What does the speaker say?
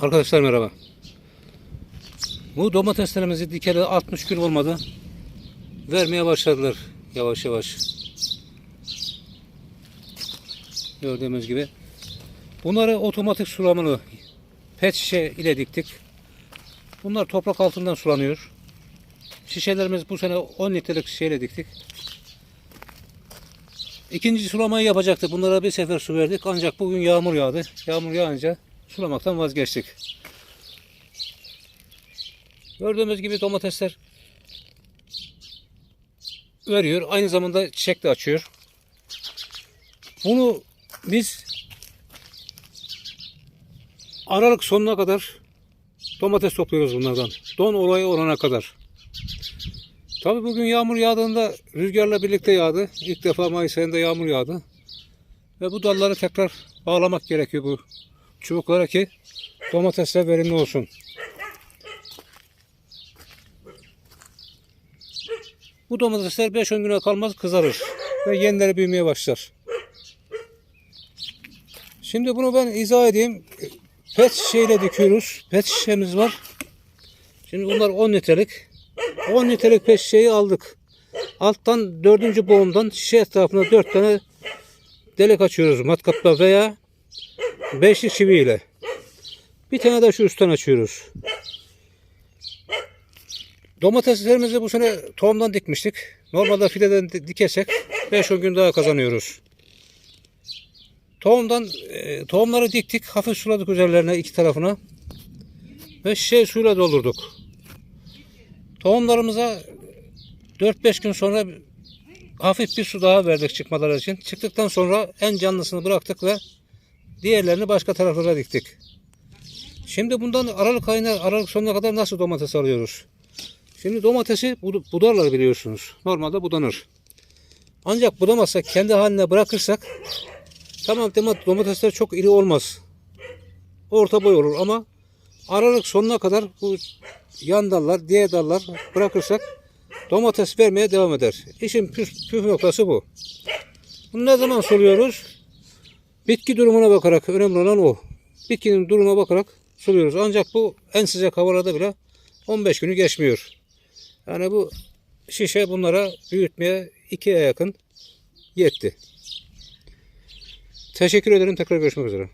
Arkadaşlar merhaba. Bu domateslerimizi dikeli 60 gün olmadı. Vermeye başladılar yavaş yavaş. Gördüğümüz gibi. Bunları otomatik sulamalı pet şişe ile diktik. Bunlar toprak altından sulanıyor. Şişelerimiz bu sene 10 litrelik şişeyle diktik. İkinci sulamayı yapacaktık. Bunlara bir sefer su verdik. Ancak bugün yağmur yağdı. Yağmur yağınca sulamaktan vazgeçtik. Gördüğümüz gibi domatesler veriyor. Aynı zamanda çiçek de açıyor. Bunu biz Aralık sonuna kadar domates topluyoruz bunlardan. Don olayı olana kadar. Tabii bugün yağmur yağdığında rüzgarla birlikte yağdı. İlk defa Mayıs ayında yağmur yağdı. Ve bu dalları tekrar bağlamak gerekiyor bu çubuklara ki domatesler verimli olsun. Bu domatesler 5-10 güne kalmaz kızarır ve yenileri büyümeye başlar. Şimdi bunu ben izah edeyim. Pet şişeyle dikiyoruz. Pet şişemiz var. Şimdi bunlar 10 litrelik. 10 litrelik pet şişeyi aldık. Alttan dördüncü boğumdan şişe etrafına 4 tane delik açıyoruz matkapla veya beşli çiviyle. Bir tane de şu üstten açıyoruz. Domateslerimizi bu sene tohumdan dikmiştik. Normalde fileden di- dikersek 5-10 gün daha kazanıyoruz. Tohumdan e, tohumları diktik. Hafif suladık üzerlerine iki tarafına. Ve şişe suyla doldurduk. Tohumlarımıza 4-5 gün sonra hafif bir su daha verdik çıkmaları için. Çıktıktan sonra en canlısını bıraktık ve diğerlerini başka taraflara diktik. Şimdi bundan Aralık ayına, Aralık sonuna kadar nasıl domates alıyoruz? Şimdi domatesi bud- budarlar biliyorsunuz. Normalde budanır. Ancak budamazsak kendi haline bırakırsak tamam domatesler çok iri olmaz. Orta boy olur ama Aralık sonuna kadar bu yan dallar, diğer dallar bırakırsak domates vermeye devam eder. İşin püf, püf noktası bu. Bunu ne zaman suluyoruz? Bitki durumuna bakarak önemli olan o. Bitkinin durumuna bakarak suluyoruz. Ancak bu en sıcak havalarda bile 15 günü geçmiyor. Yani bu şişe bunlara büyütmeye 2'ye yakın yetti. Teşekkür ederim. Tekrar görüşmek üzere.